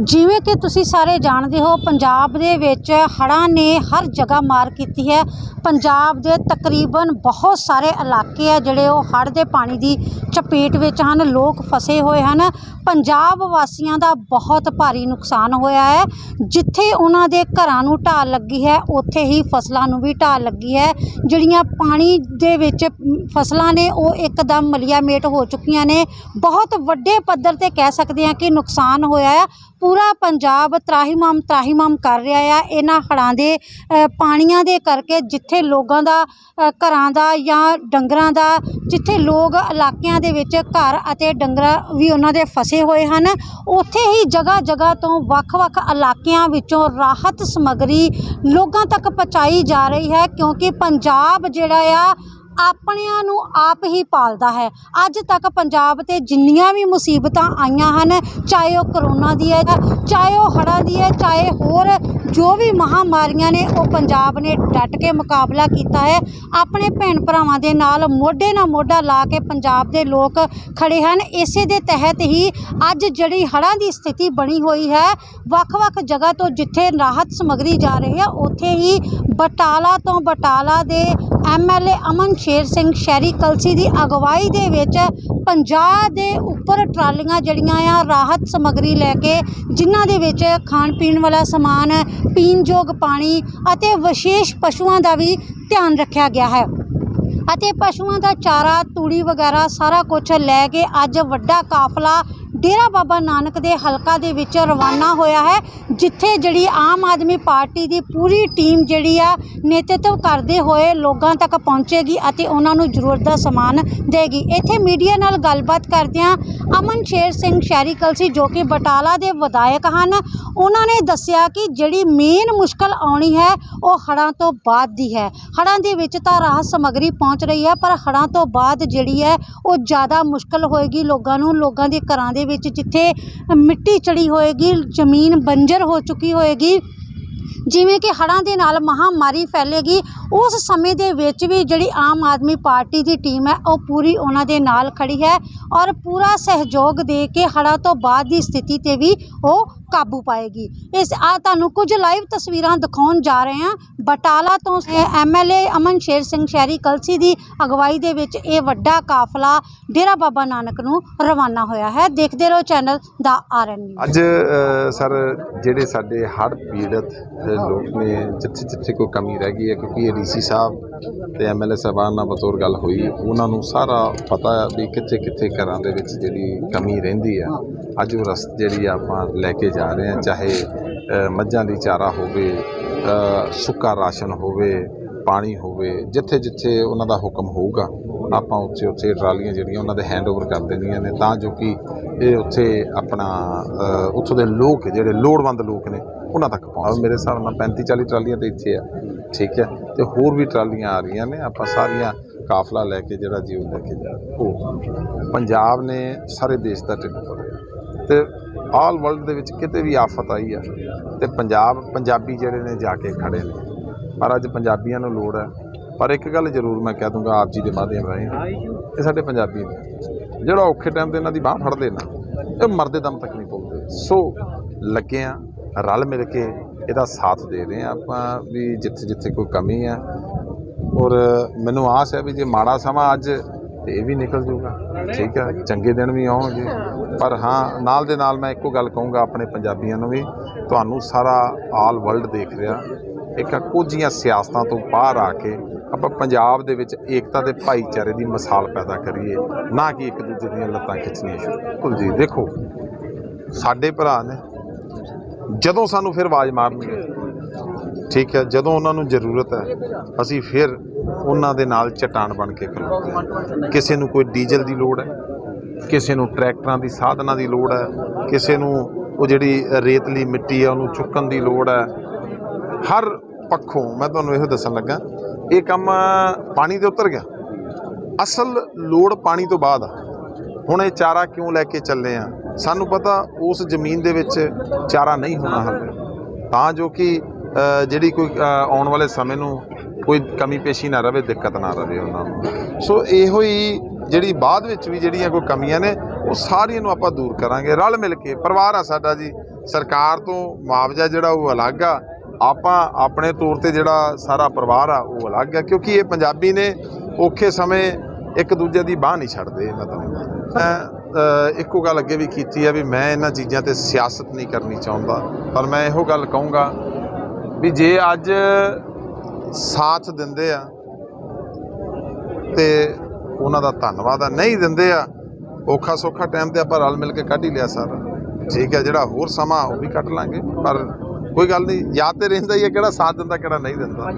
ਜਿਵੇਂ ਕਿ ਤੁਸੀਂ ਸਾਰੇ ਜਾਣਦੇ ਹੋ, ਪੰਜਾਬ ਦੇ ਵਿੱਚ ਹੜ੍ਹਾਂ ਨੇ ਹਰ ਜਗ੍ਹਾ ਮਾਰ ਕੀਤੀ ਹੈ। ਪੰਜਾਬ ਦੇ ਤਕਰੀਬਨ ਬਹੁਤ ਸਾਰੇ ਇਲਾਕੇ ਆ ਜਿਹੜੇ ਉਹ ਹੜ੍ਹ ਦੇ ਪਾਣੀ ਦੀ ਚਪੇਟ ਵਿੱਚ ਹਨ, ਲੋਕ ਫਸੇ ਹੋਏ ਹਨ। ਪੰਜਾਬ ਵਾਸੀਆਂ ਦਾ ਬਹੁਤ ਭਾਰੀ ਨੁਕਸਾਨ ਹੋਇਆ ਹੈ। ਜਿੱਥੇ ਉਹਨਾਂ ਦੇ ਘਰਾਂ ਨੂੰ ਢਾਹ ਲੱਗੀ ਹੈ, ਉੱਥੇ ਹੀ ਫਸਲਾਂ ਨੂੰ ਵੀ ਢਾਹ ਲੱਗੀ ਹੈ। ਜਿਹੜੀਆਂ ਪਾਣੀ ਦੇ ਵਿੱਚ ਫਸਲਾਂ ਨੇ, ਉਹ ਇੱਕਦਮ ਮਲੀਆ ਮੇਟ ਹੋ ਚੁੱਕੀਆਂ ਨੇ। ਬਹੁਤ ਵੱਡੇ ਪੱਧਰ ਤੇ ਕਹਿ ਸਕਦੇ ਹਾਂ ਕਿ ਨੁਕਸਾਨ ਹੋਇਆ ਹੈ। ਪੂਰਾ ਪੰਜਾਬ ਤਰਾਹੀਮਾਮ ਤਰਾਹੀਮਾਮ ਕਰ ਰਿਹਾ ਆ। ਇਹਨਾਂ ਹੜ੍ਹਾਂ ਦੇ ਪਾਣੀਆਂ ਦੇ ਕਰਕੇ ਜਿੱਥੇ ਲੋਕਾਂ ਦਾ ਘਰਾਂ ਦਾ ਜਾਂ ਡੰਗਰਾਂ ਦਾ, ਜਿੱਥੇ ਲੋਕ ਇਲਾਕਿਆਂ ਦੇ ਵਿੱਚ ਘਰ ਅਤੇ ਡੰਗਰਾਂ ਵੀ ਉਹਨਾਂ ਦੇ ਫਸੇ ਹੋਏ ਹਨ, ਉੱਥੇ ਹੀ ਜਗ੍ਹਾ ਜਗ੍ਹਾ ਤੋਂ ਵੱਖ-ਵੱਖ ਇਲਾਕਿਆਂ ਵਿੱਚੋਂ ਰਾਹਤ ਸਮੱਗਰੀ ਲੋਕਾਂ ਤੱਕ ਪਹੁੰਚਾਈ ਜਾ ਰਹੀ ਹੈ ਕਿਉਂਕਿ ਪੰਜਾਬ ਜਿਹੜਾ ਆ ਆਪਣਿਆਂ ਨੂੰ ਆਪ ਹੀ ਪਾਲਦਾ ਹੈ। ਅੱਜ ਤੱਕ ਪੰਜਾਬ ਤੇ ਜਿੰਨੀਆਂ ਵੀ ਮੁਸੀਬਤਾਂ ਆਈਆਂ ਹਨ, ਚਾਹੇ ਉਹ ਕਰੋਨਾ ਦੀ ਹੈ, ਚਾਹੇ ਉਹ ਹੜ੍ਹਾਂ ਦੀ ਹੈ, ਚਾਹੇ ਹੋਰ ਜੋ ਵੀ ਮਹਾਮਾਰੀਆਂ ਨੇ, ਉਹ ਪੰਜਾਬ ਨੇ ਡਟ ਕੇ ਮੁਕਾਬਲਾ ਕੀਤਾ ਹੈ। ਆਪਣੇ ਭੈਣ ਭਰਾਵਾਂ ਦੇ ਨਾਲ ਮੋਢੇ ਨਾਲ ਮੋਢਾ ਲਾ ਕੇ ਪੰਜਾਬ ਦੇ ਲੋਕ ਖੜੇ ਹਨ। ਇਸੇ ਦੇ ਤਹਿਤ ਹੀ ਅੱਜ ਜਿਹੜੀ ਹੜ੍ਹਾਂ ਦੀ ਸਥਿਤੀ ਬਣੀ ਹੋਈ ਹੈ, ਵੱਖ-ਵੱਖ ਜਗ੍ਹਾ ਤੋਂ ਜਿੱਥੇ ਰਾਹਤ ਸਮੱਗਰੀ ਜਾ ਰਹੀ ਹੈ, ਉੱਥੇ ਹੀ ਬਟਾਲਾ ਤੋਂ ਬਟਾਲਾ ਦੇ ਐਮਐਲਏ ਅਮਨ ਸ਼ੇਰ ਸਿੰਘ ਸ਼ਹਿਰੀ ਕਲਸੀ ਦੀ ਅਗਵਾਈ ਦੇ ਵਿੱਚ 50 ਦੇ ਉੱਪਰ ਟਰਾਲੀਆਂ ਜਿਹੜੀਆਂ ਆ, ਰਾਹਤ ਸਮੱਗਰੀ ਲੈ ਕੇ ਜਿਨ੍ਹਾਂ ਦੇ ਵਿੱਚ ਖਾਣ ਪੀਣ ਵਾਲਾ ਸਮਾਨ ਪੀਣਯੋਗ ਪਾਣੀ ਅਤੇ ਵਿਸ਼ੇਸ਼ ਪਸ਼ੂਆਂ ਦਾ ਵੀ ਧਿਆਨ ਰੱਖਿਆ ਗਿਆ ਹੈ। ਅਤੇ ਪਸ਼ੂਆਂ ਦਾ ਚਾਰਾ, ਤੂੜੀ ਵਗੈਰਾ ਸਾਰਾ ਕੁਝ ਲੈ ਕੇ ਅੱਜ ਵੱਡਾ ਕਾਫਲਾ ਡੇਰਾ ਬਾਬਾ ਨਾਨਕ ਦੇ ਹਲਕਾ ਦੇ ਵਿੱਚ ਰਵਾਨਾ ਹੋਇਆ ਹੈ, ਜਿੱਥੇ ਜਿਹੜੀ ਆਮ ਆਦਮੀ ਪਾਰਟੀ ਦੀ ਪੂਰੀ ਟੀਮ ਜਿਹੜੀ ਆ ਨੇਤਰਤਵ ਕਰਦੇ ਹੋਏ ਲੋਕਾਂ ਤੱਕ ਪਹੁੰਚੇਗੀ ਅਤੇ ਉਹਨਾਂ ਨੂੰ ਜ਼ਰੂਰਤ ਦਾ ਸਮਾਨ ਦੇਗੀ। ਇੱਥੇ ਮੀਡੀਆ ਨਾਲ ਗੱਲਬਾਤ ਕਰਦਿਆਂ ਅਮਨ ਸ਼ੇਰ ਸਿੰਘ ਸ਼ਹਿਰੀ ਕਲਸੀ, ਜੋ ਕਿ ਬਟਾਲਾ ਦੇ ਵਿਧਾਇਕ ਹਨ, ਉਹਨਾਂ ਨੇ ਦੱਸਿਆ ਕਿ ਜਿਹੜੀ ਮੇਨ ਮੁਸ਼ਕਲ ਆਉਣੀ ਹੈ, ਉਹ ਹੜ੍ਹਾਂ ਤੋਂ ਬਾਅਦ ਦੀ ਹੈ। ਹੜ੍ਹਾਂ ਦੇ ਵਿੱਚ ਤਾਂ ਰਾਹਤ ਸਮੱਗਰੀ ਪਹੁੰਚ ਰਹੀ ਹੈ, ਪਰ ਹੜ੍ਹਾਂ ਤੋਂ ਬਾਅਦ ਜਿਹੜੀ ਹੈ, ਉਹ ਜ਼ਿਆਦਾ ਮੁਸ਼ਕਲ ਹੋਏਗੀ ਲੋਕਾਂ ਨੂੰ, ਲੋਕਾਂ ਦੇ ਘਰਾਂ ਦੇ ਵਿੱਚ ਜਿੱਥੇ ਮਿੱਟੀ ਚੜੀ ਹੋਏਗੀ, ਜ਼ਮੀਨ ਬੰਜਰ ਹੋ ਚੁੱਕੀ ਹੋਏਗੀ, ਜਿਵੇਂ ਕਿ ਹੜ੍ਹਾਂ ਦੇ ਨਾਲ ਮਹਾਂਮਾਰੀ ਫੈਲੇਗੀ ਉਸ ਸਮੇਂ ਦੇ ਵਿੱਚ ਵੀ ਜਿਹੜੀ ਆਮ ਆਦਮੀ ਪਾਰਟੀ ਦੀ ਟੀਮ ਹੈ, ਉਹ ਪੂਰੀ ਉਹਨਾਂ ਦੇ ਨਾਲ ਖੜੀ ਹੈ ਔਰ ਪੂਰਾ ਸਹਿਯੋਗ ਦੇ ਕੇ ਹੜ੍ਹਾਂ ਤੋਂ ਬਾਅਦ ਦੀ ਸਥਿਤੀ ਤੇ ਵੀ ਉਹ ਕਾਬੂ ਪਾਏਗੀ। ਇਸ ਆ ਤੁਹਾਨੂੰ ਕੁਝ ਲਾਈਵ ਤਸਵੀਰਾਂ ਦਿਖਾਉਣ ਜਾ ਰਹੇ ਹਾਂ। ਬਟਾਲਾ ਤੋਂ ਐਮਐਲਏ ਅਮਨ ਸ਼ੇਰ ਸਿੰਘ ਸ਼ਹਿਰੀ ਕਲਸੀ ਦੀ ਅਗਵਾਈ ਦੇ ਵਿੱਚ ਇਹ ਵੱਡਾ ਕਾਫਲਾ ਡੇਰਾ ਬਾਬਾ ਨਾਨਕ ਨੂੰ ਰਵਾਨਾ ਹੋਇਆ ਹੈ। ਦੇਖਦੇ ਰਹੋ ਚੈਨਲ ਦਾ ਆਰਐਨ ਅੱਜ ਸਰ, ਜਿਹੜੇ ਸਾਡੇ ਹੜ੍ਹ ਪੀੜਤ ਲੋਕ ਨੇ ਜਿੱਥੇ ਜਿੱਥੇ ਕੋਈ ਕਮੀ ਰਹਿ ਗਈ ਹੈ, ਕਿਉਂਕਿ ਡੀਸੀ ਸਾਹਿਬ ਤੇ ਐਮਐਲਏ ਸਾਹਿਬਾਨ ਨਾਲ ਬਤੌਰ ਗੱਲ ਹੋਈ। ਉਹਨਾਂ ਨੂੰ ਸਾਰਾ ਪਤਾ ਹੈ ਵੀ ਕਿੱਥੇ ਕਿੱਥੇ ਘਰਾਂ ਦੇ ਵਿੱਚ ਜਿਹੜੀ ਕਮੀ ਰਹਿੰਦੀ ਆ। ਅੱਜ ਉਹ ਰਸਤ ਜਿਹੜੀ ਆਪਾਂ ਲੈ ਕੇ ਜਾ ਰਹੇ ਹਾਂ ਚਾਹੇ ਮੱਝਾਂ ਲਈ ਚਾਰਾ ਹੋਵੇ ਸੁੱਕਾ ਰਾਸ਼ਨ ਹੋਵੇ ਪਾਣੀ ਹੋਵੇ ਜਿੱਥੇ ਜਿੱਥੇ ਉਹਨਾਂ ਦਾ ਹੁਕਮ ਹੋਊਗਾ ਆਪਾਂ ਉੱਥੇ ਉੱਥੇ ਟਰਾਲੀਆਂ ਜਿਹੜੀਆਂ ਉਹਨਾਂ ਦੇ ਹੈਂਡਓਵਰ ਕਰ ਦੇਣੀਆਂ ਨੇ ਤਾਂ ਜੋ ਕਿ ਇਹ ਉੱਥੇ ਆਪਣਾ ਉੱਥੋਂ ਦੇ ਲੋਕ ਜਿਹੜੇ ਲੋੜਵੰਦ ਲੋਕ ਨੇ ਉਹਨਾਂ ਤੱਕ ਪਹੁੰਚ ਮੇਰੇ ਹਿਸਾਬ ਨਾਲ 35 40 ਟਰਾਲੀਆਂ ਤੇ ਇੱਥੇ ਆ। ਠੀਕ ਹੈ। ਤੇ ਹੋਰ ਵੀ ਟਰਾਲੀਆਂ ਆ ਰਹੀਆਂ ਨੇ। ਆਪਾਂ ਸਾਰੀਆਂ ਕਾਫਲਾ ਲੈ ਕੇ ਜਿਹੜਾ ਜੀ ਲੈ ਕੇ ਜਾ ਉਹ ਪੰਜਾਬ ਨੇ ਸਾਰੇ ਦੇਸ਼ ਦਾ ਢਿੱਡ ਭਰਿਆ ਤੇ ਆਲ ਵਰਲਡ ਦੇ ਵਿੱਚ ਕਿਤੇ ਵੀ ਆਫਤ ਆਈ ਆ ਤੇ ਪੰਜਾਬ, ਪੰਜਾਬੀ ਜਿਹੜੇ ਨੇ ਜਾ ਕੇ ਖੜੇ ਨੇ। ਪਰ ਅੱਜ ਪੰਜਾਬੀਆਂ ਨੂੰ ਲੋੜ ਹੈ। ਪਰ ਇੱਕ ਗੱਲ ਜ਼ਰੂਰ ਮੈਂ ਕਹਿ ਦੂੰਗਾ, ਆਪ ਜੀ ਦੇ ਮਾਧਿਅਮ ਰਾਹੀਂ। ਇਹ ਸਾਡੇ ਪੰਜਾਬੀ ਨੇ। ਜਿਹੜਾ ਔਖੇ ਟਾਈਮ ਤੇ ਇਹਨਾਂ ਦੀ ਬਾਹ ਫੜਦੇ ਨਾ, ਇਹ ਮਰਦੇ ਦਮ ਤੱਕ ਨਹੀਂ ਭੁੱਲਦੇ। ਸੋ ਲੱਗੇ ਆ, ਰਲ ਮਿਲ ਕੇ ਇਹਦਾ ਸਾਥ ਦੇ ਰਹੇ ਆ ਆਪਾਂ ਵੀ ਜਿੱਥੇ ਜਿੱਥੇ ਕੋਈ ਕਮੀ ਆ। ਔਰ ਮੈਨੂੰ ਆਸ ਹੈ ਵੀ ਜੇ ਮਾੜਾ ਸਮਾਂ ਅੱਜ ਤੇ ਇਹ ਵੀ ਨਿਕਲ ਜਾਊਗਾ ਠੀਕ ਹੈ, ਚੰਗੇ ਦਿਨ ਵੀ ਆਉਣਗੇ। ਪਰ ਹਾਂ, ਨਾਲ ਦੇ ਨਾਲ ਮੈਂ ਇੱਕੋ ਗੱਲ ਕਹੂੰਗਾ ਆਪਣੇ ਪੰਜਾਬੀਆਂ ਨੂੰ ਵੀ, ਤੁਹਾਨੂੰ ਸਾਰਾ ਆਲ ਵਰਲਡ ਦੇਖ ਰਿਹਾ। ਇੱਕ ਕੋਝੀਆਂ ਸਿਆਸਤਾਂ ਤੋਂ ਬਾਹਰ ਆ ਕੇ ਆਪਾਂ ਪੰਜਾਬ ਦੇ ਵਿੱਚ ਏਕਤਾ ਤੇ ਭਾਈਚਾਰੇ ਦੀ ਮਿਸਾਲ ਪੈਦਾ ਕਰੀਏ। ਨਾ ਕਿ ਇੱਕ ਦੂਜੇ ਦੀਆਂ ਲੱਤਾਂ ਖਿੱਚਣੀਆਂ ਸ਼ੁਰੂ। ਬਿਲਕੁਲ ਜੀ ਦੇਖੋ, ਸਾਡੇ ਭਰਾ ਨੇ ਜਦੋਂ ਸਾਨੂੰ ਫਿਰ ਆਵਾਜ਼ ਮਾਰਨਗੇ ਠੀਕ ਹੈ, ਜਦੋਂ ਉਹਨਾਂ ਨੂੰ ਜ਼ਰੂਰਤ ਹੈ, ਅਸੀਂ ਫਿਰ ਉਹਨਾਂ ਦੇ ਨਾਲ ਚਟਾਨ ਬਣ ਕੇ ਖਲੋਤੇ ਕਿਸੇ ਨੂੰ ਕੋਈ ਡੀਜ਼ਲ ਦੀ ਲੋੜ ਹੈ, ਕਿਸੇ ਨੂੰ ਟਰੈਕਟਰਾਂ ਦੀ, ਸਾਧਨਾਂ ਦੀ ਲੋੜ ਹੈ, ਕਿਸੇ ਨੂੰ ਉਹ ਜਿਹੜੀ ਰੇਤਲੀ ਮਿੱਟੀ ਹੈ, ਉਹਨੂੰ ਚੁੱਕਣ ਦੀ ਲੋੜ ਹੈ। ਹਰ ਪੱਖੋਂ ਮੈਂ ਤੁਹਾਨੂੰ ਇਹੋ ਦੱਸਣ ਲੱਗਾ, ਇਹ ਕੰਮ ਪਾਣੀ ਦੇ ਉਤਰ ਗਿਆ। ਅਸਲ ਲੋੜ ਪਾਣੀ ਤੋਂ ਬਾਅਦ ਆ। ਹੁਣ ਇਹ ਚਾਰਾ ਕਿਉਂ ਲੈ ਕੇ ਚੱਲੇ ਆ? ਸਾਨੂੰ ਪਤਾ ਉਸ ਜ਼ਮੀਨ ਦੇ ਵਿੱਚ ਚਾਰਾ ਨਹੀਂ ਹੋਣਾ ਹਾਲੇ। ਤਾਂ ਜੋ ਕਿ ਜਿਹੜੀ ਕੋਈ ਆਉਣ ਵਾਲੇ ਸਮੇਂ ਨੂੰ ਕੋਈ ਕਮੀ ਪੇਸ਼ੀ ਨਾ ਰਵੇ, ਦਿੱਕਤ ਨਾ ਰਵੇ ਉਹਨਾਂ ਨੂੰ। ਸੋ ਇਹੋ ਹੀ ਜਿਹੜੀ ਬਾਅਦ ਵਿੱਚ ਵੀ ਜਿਹੜੀਆਂ ਕੋਈ ਕਮੀਆਂ ਨੇ, ਉਹ ਸਾਰੀਆਂ ਨੂੰ ਆਪਾਂ ਦੂਰ ਕਰਾਂਗੇ। ਰਲ ਮਿਲ ਕੇ ਪਰਿਵਾਰ ਆ ਸਾਡਾ ਜੀ। ਸਰਕਾਰ ਤੋਂ ਮੁਆਵਜ਼ਾ ਜਿਹੜਾ ਉਹ ਅਲੱਗ ਆ। ਆਪਾਂ ਆਪਣੇ ਤੌਰ ਤੇ ਜਿਹੜਾ ਸਾਰਾ ਪਰਿਵਾਰ ਆ, ਉਹ ਅਲੱਗ ਆ। ਕਿਉਂਕਿ ਇਹ ਪੰਜਾਬੀ ਨੇ ਔਖੇ ਸਮੇਂ ਇੱਕ ਦੂਜੇ ਦੀ ਬਾਹ ਨਹੀਂ ਛੱਡਦੇ, ਮੈਂ ਤੁਹਾਨੂੰ ਇੱਕੋ ਗੱਲ ਅੱਗੇ ਵੀ ਕੀਤੀ ਹੈ ਵੀ ਮੈਂ ਇਹਨਾਂ ਚੀਜ਼ਾਂ ਤੇ ਸਿਆਸਤ ਨਹੀਂ ਕਰਨੀ ਚਾਹੁੰਦਾ। ਪਰ ਮੈਂ ਇਹੋ ਗੱਲ ਕਹੂੰਗਾ ਵੀ ਜੇ ਅੱਜ ਸਾਥ ਦਿੰਦੇ ਆ ਤੇ ਉਹਨਾਂ ਦਾ ਧੰਨਵਾਦ ਆ। ਨਹੀਂ ਦਿੰਦੇ ਆ, ਔਖਾ ਸੌਖਾ ਟਾਈਮ ਤੇ ਆਪਾਂ ਰਲ ਮਿਲ ਕੇ ਕੱਢ ਹੀ ਲਿਆ ਸਾਰਾ। ਠੀਕ ਹੈ ਜਿਹੜਾ ਹੋਰ ਸਮਾਂ ਉਹ ਵੀ ਕੱਢ ਲਾਂਗੇ। ਪਰ ਕੋਈ ਗੱਲ ਨਹੀਂ, ਯਾਦ ਤੇ ਰਹਿੰਦਾ ਹੀ ਹੈ ਕਿਹੜਾ ਸਾਥ ਦਿੰਦਾ, ਕਿਹੜਾ ਨਹੀਂ ਦਿੰਦਾ।